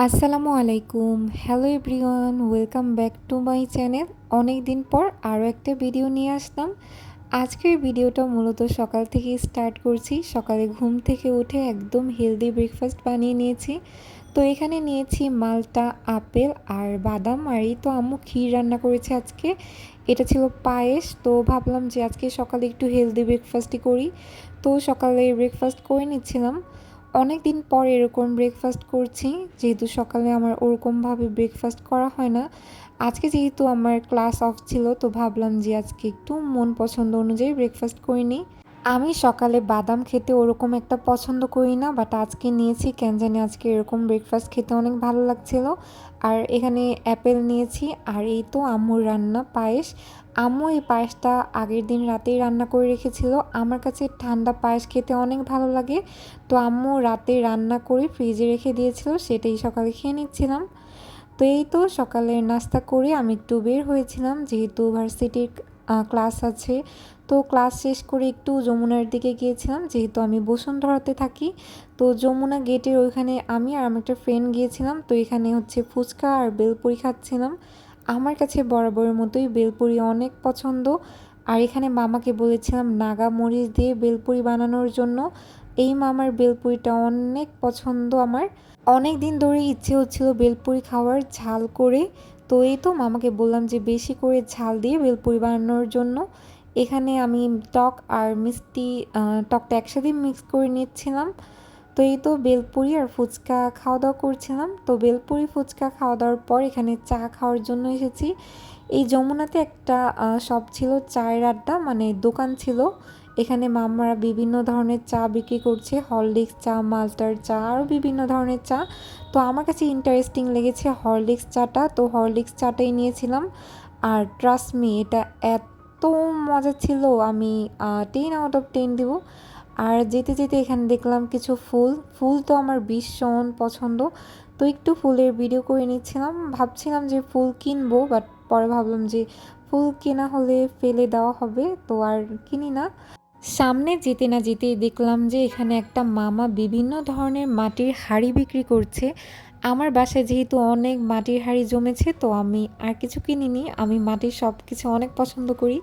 আসসালামু আলাইকুম। Hello everyone welcome back to my channel অনেক দিন পর আরও একটা ভিডিও নিয়ে আসলাম। আজকের ভিডিওটা মূলত সকাল থেকে স্টার্ট করছি। সকালে ঘুম থেকে উঠে একদম হেলদি ব্রেকফাস্ট বানিয়ে নিয়েছি। তো এখানে নিয়েছি মালটা, আপেল আর বাদাম। আর এই তো আম্মু ক্ষীর রান্না করেছে আজকে। এটা ছিল পায়েস। তো ভাবলাম যে আজকে সকালে একটু হেলদি ব্রেকফাস্টই করি। তো সকালে ব্রেকফাস্ট করে নিচ্ছিলাম। অনেক দিন পর এরকম ব্রেকফাস্ট করছি, যেহেতু সকালে আমার ওরকমভাবে ব্রেকফাস্ট করা হয় না। আজকে যেহেতু আমার ক্লাস অফ ছিল, তো ভাবলাম যে আজকে একটু মন পছন্দ অনুযায়ী ব্রেকফাস্ট করে নিই আমি সকালে বাদাম খেতে ওরকম একটা পছন্দ করি না বাট আজকে নিয়েছি, কেন জানি আজকে এরকম ব্রেকফাস্ট খেতে অনেক ভালো লাগছিল। আর এখানে অ্যাপেল নিয়েছি, আর এই তো আম্মুর রান্না, পায়েস। আম্মু এই পায়েসটা আগের দিন রাতেই রান্না করে রেখেছিল। আমার কাছে ঠান্ডা পায়েস খেতে অনেক ভালো লাগে। তো আম্মু রাতে রান্না করে ফ্রিজে রেখে দিয়েছিল, সেটাই সকালে খেয়ে নিচ্ছিলাম। তো এই তো সকালের নাস্তা করে আমি একটু বের হয়েছিলাম, যেহেতু ভার্সিটির ক্লাস আছে। তো ক্লাস শেষ করে একটু যমুনার দিকে গিয়েছিলাম, যেহেতু আমি বসুন্ধরাতে থাকি। তো যমুনা গেটের ওইখানে আমি আর আমার একটা ফ্রেন্ড গিয়েছিলাম, তো এখানে হচ্ছে ফুচকা আর বেলপুরি খাচ্ছিলাম। আমার কাছে বরাবরের মতোই বেলপুরি অনেক পছন্দ। আর এখানে মামাকে বলেছিলাম, নাগা মরিচ দিয়ে বেলপুরি বানানোর জন্য। এই মামার বেলপুরিটা অনেক পছন্দ আমার। অনেক দিন ধরে ইচ্ছে হচ্ছিল বেলপুরি খাওয়ার ঝাল করে। তো এই তো মামাকে বললাম যে, বেশি করে ঝাল দিয়ে বেলপুরি বানানোর জন্য। এখানে আমি টক আর মিষ্টি টকটা একসাথে মিক্স করে নিচ্ছিলাম। তো এই তো বেলপুরি আর ফুচকা খাওয়া দাওয়া করছিলাম। তো বেলপুরি, ফুচকা খাওয়া দাওয়ার পর এখানে চা খাওয়ার জন্য এসেছি। এই যমুনাতে একটা শপ ছিল, চায়ের আড্ডা মানে দোকান ছিল। এখানে মামারা বিভিন্ন ধরনের চা বিক্রি করছে, হরলিক্স চা, মালটার চা, আরও বিভিন্ন ধরনের চা। তো আমার কাছে ইন্টারেস্টিং লেগেছে হরলিক্স চাটা। তো হরলিক্স চাটাই নিয়েছিলাম। আর ট্রাস্টমি এটা এত মজা ছিল। আমি টেন আউট অফ টেন দেবো। আর যেতে যেতে এখানে দেখলাম কিছু ফুল। ফুল তো আমার ভীষণ পছন্দ। তো একটু ফুলের ভিডিও করে নিচ্ছিলাম। ভাবছিলাম যে ফুল কিনবো বাট পরে ভাবলাম যে ফুল কেনা হলে ফেলে দেওয়া হবে, তো আর কিনি না। সামনে যেতে না যেতেই দেখলাম যে এখানে একটা মামা বিভিন্ন ধরনের মাটির হাড়ি বিক্রি করছে। আমার বাসায় যেহেতু অনেক মাটির হাড়ি জমেছে, তো আমি আর কিছু কিনিনি। আমি মাটির সব কিছু অনেক পছন্দ করি।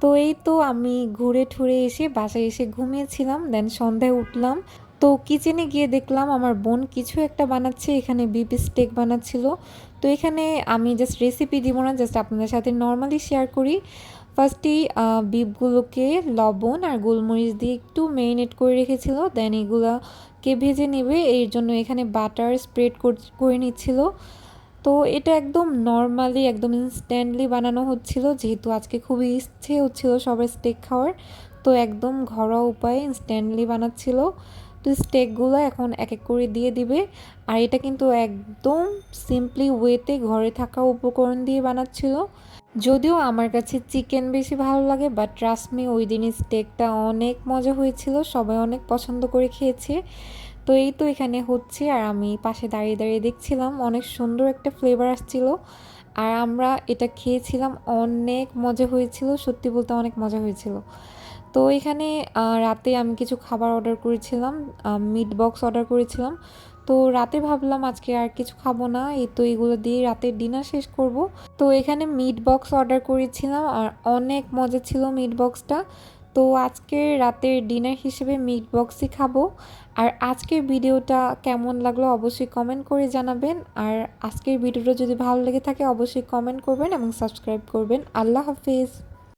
তো এই তো আমি ঘুরে ঠুরে এসে বাসায় এসে ঘুমিয়েছিলাম দেন সন্ধ্যায় উঠলাম। তো কিচেনে গিয়ে দেখলাম আমার বোন কিছু একটা বানাচ্ছে, এখানে বিপ স্টেক বানাচ্ছিল। তো এখানে আমি জাস্ট রেসিপি দিব না জাস্ট আপনাদের সাথে নর্মালি শেয়ার করি। ফার্স্টেই বিপগুলোকে লবণ আর গোলমরিচ দিয়ে একটু মেরিনেট করে রেখেছিল দেন এগুলোকে ভেজে নেবে। এর জন্য এখানে বাটার স্প্রেড করে নিচ্ছিল। তো এটা একদম নর্মালি একদম ইনস্ট্যান্টলি বানানো হচ্ছিল, যেহেতু আজকে খুবই ইচ্ছে হচ্ছিল সবার স্টেক খাওয়ার। তো একদম ঘরোয়া উপায়ে ইনস্ট্যান্টলি বানাচ্ছিল। তো স্টেকগুলো এখন এক এক করে দিয়ে দিবে। আর এটা কিন্তু একদম সিম্পলি ওয়েতে ঘরে থাকা উপকরণ দিয়ে বানাচ্ছিল। যদিও আমার কাছে চিকেন বেশি ভালো লাগে বাট ট্রাস্টমি ওই দিনই স্টেকটা অনেক মজা হয়েছিল, সবাই অনেক পছন্দ করে খেয়েছে। তো এই তো এখানে হচ্ছে, আর আমি পাশে দাঁড়িয়ে দাঁড়িয়ে দেখছিলাম, অনেক সুন্দর একটা ফ্লেভার আসছিল। আর আমরা এটা খেয়েছিলাম, অনেক মজা হয়েছিল, সত্যি বলতে অনেক মজা হয়েছিল। তো এখানে রাতে আমি কিছু খাবার অর্ডার করেছিলাম মিট বক্স অর্ডার করেছিলাম। তো রাতে ভাবলাম আজকে আর কিছু খাব না, এই তো এগুলো দিয়ে রাতের ডিনার শেষ করব। তো এখানে মিট বক্স অর্ডার করেছিলাম, আর অনেক মজা ছিল মিট বক্সটা তো আজকে রাতের ডিনার হিসেবে মিট বক্সই খাব। আর আজকের ভিডিওটা কেমন লাগল অবশ্যই কমেন্ট করে জানাবেন। আর আজকের ভিডিওটা যদি ভালো লেগে থাকে, অবশ্যই কমেন্ট করবেন এবং সাবস্ক্রাইব করবেন। আল্লাহ হাফিজ।